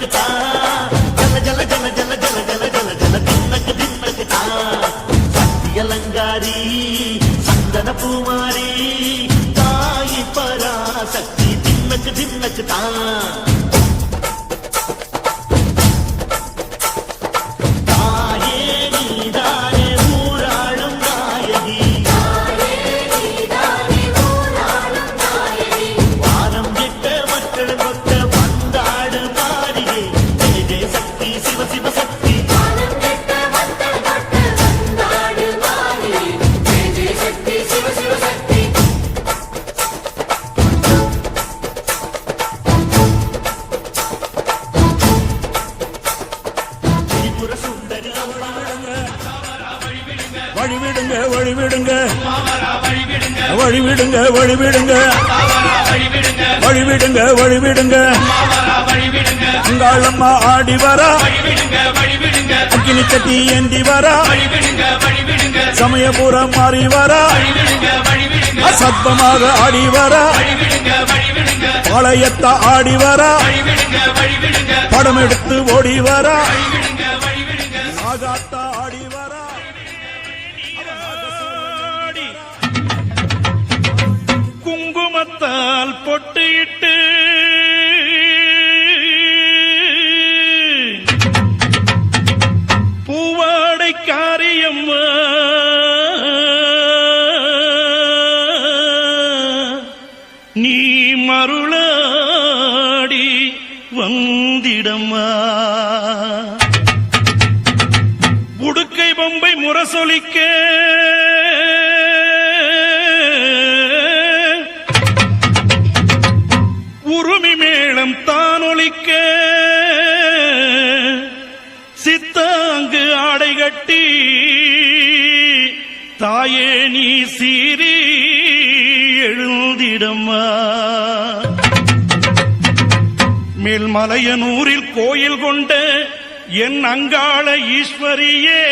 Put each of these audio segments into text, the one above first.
దిన్నకుతా జల జల జల జల జల జల జల జల దిన్నకు దిన్నకుతా సత్యలంగారి సందన పూమారి తాయి పరాశక్తి దిన్నకు దిన్నకుతా திரிபுர சுந்தரி வழிவிடுங்க வழிவிடுங்க. வழிவிடுங்க வழிவிடுங்க. வழிவிடுங்க வழிவிடுங்க. அங்காளம்மா ஆடி வரா. அக்கினி கட்டி ஏந்தி வரா. சமயபுரம் மாறி வரா. சத்தமாக ஆடி வரா. பாளையத்த ஆடி வரா. படம் எடுத்து ஓடி வரா. நீ மருளாடி வந்திடமா உடுக்கை பொம்பை முரசொலிக்க. உருமி மேளம் தானொலிக்க. சித்தாங்கு ஆடை கட்டி தாயே நீ சீரீ எழுந்திடம்மா மேல்மலையனூரில் கோயில் கொண்ட என் அங்காள ஈஸ்வரியே.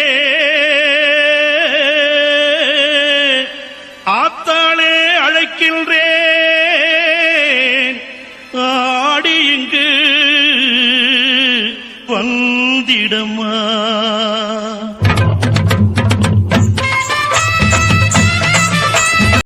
ஆத்தாளே அழைக்கின்றேன். ஆடி இங்கு வந்திடமா